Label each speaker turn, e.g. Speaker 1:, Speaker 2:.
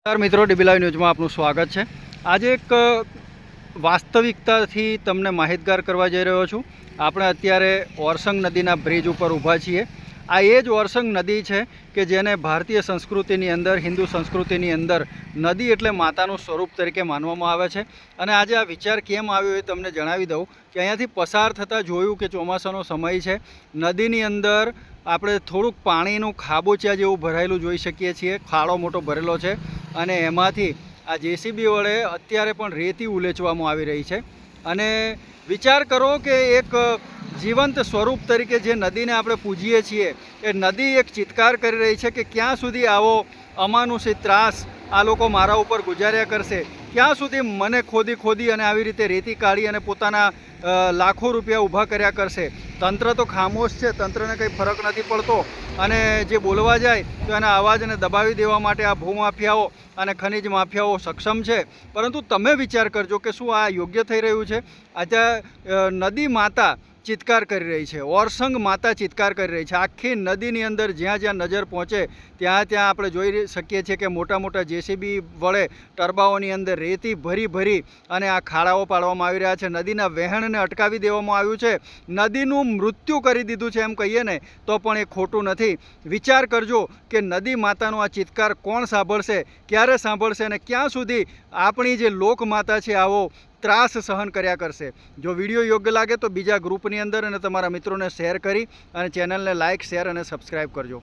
Speaker 1: નમસ્કાર મિત્રો dB live ન્યૂઝમાં આપનું સ્વાગત છે. આજે એક વાસ્તવિકતાથી તમને માહિતગાર કરવા જઈ રહ્યો છું. આપણે અત્યારે ઓરસંગ નદીના બ્રિજ ઉપર ઊભા છીએ. આ એ જ ઓરસંગ નદી છે કે જેને ભારતીય સંસ્કૃતિની અંદર, હિન્દુ સંસ્કૃતિની અંદર નદી એટલે માતાનું સ્વરૂપ તરીકે માનવામાં આવે છે. અને આજે આ વિચાર કેમ આવ્યો એ તમને જણાવી દઉં કે અહીંયાથી પસાર થતાં જોયું કે ચોમાસાનો સમય છે. નદીની અંદર આપણે થોડુંક પાણીનું ખાબોચિયા જેવું ભરાયેલું જોઈ શકીએ છીએ. ખાડો મોટો ભરેલો છે. અને એમાંથી આ જેસીબી વડે અત્યારે પણ રેતી ઉલેચવામાં આવી રહી છે. અને વિચાર કરો કે એક જીવંત સ્વરૂપ તરીકે જે નદીને આપણે પૂજીએ છીએ, એ નદી એક ચિત્કાર કરી રહી છે કે ક્યાં સુધી આવો અમાનુષી ત્રાસ આ લોકો મારા ઉપર ગુજાર્યા કરશે. ક્યાં સુધી મને ખોદી ખોદી અને આવી રીતે રેતી કાઢી અને પોતાના લાખો રૂપિયા ઊભા કર્યા કરશે. તંત્ર તો ખામોશ છે, તંત્રને કંઈ ફરક નથી પડતો. અને જે બોલવા જાય, તો એના અવાજને દબાવી દેવા માટે આ ભૂમાફિયાઓ અને ખનિજ માફિયાઓ સક્ષમ છે. પરંતુ તમે વિચાર કરજો કે શું આ યોગ્ય થઈ રહ્યું છે? આજે નદી માતા ચિત્કાર કરી રહી છે. ઓરસંગ માતા ચિત્કાર કરી રહી છે. આખી નદીની અંદર જ્યાં જ્યાં નજર પહોંચે, ત્યાં ત્યાં આપણે જોઈ શકીએ છીએ કે મોટા મોટા જેસીબી વડે ટરબાઓની અંદર રેતી ભરી ભરી અને આ ખાડાઓ પાડવામાં આવી રહ્યા છે. નદીના વહેણને અટકાવી દેવામાં આવ્યું છે. નદીનું મૃત્યુ કરી દીધું છે એમ કહીએ ને, તો પણ એ ખોટું નથી. વિચાર કરજો કે નદી માતાનો આ ચિત્કાર કોણ સાંભળશે, ક્યારે સાંભળશે અને ક્યાં સુધી આપણી જે લોકમાતા છે આવો ત્રાસ સહન કર્યા કરશે. જો વીડિયો યોગ્ય લાગે તો બીજા ગ્રુપની અંદર અને તમારા મિત્રોને શેર કરી અને ચેનલને લાઇક, શેર અને સબસ્ક્રાઈબ કરજો.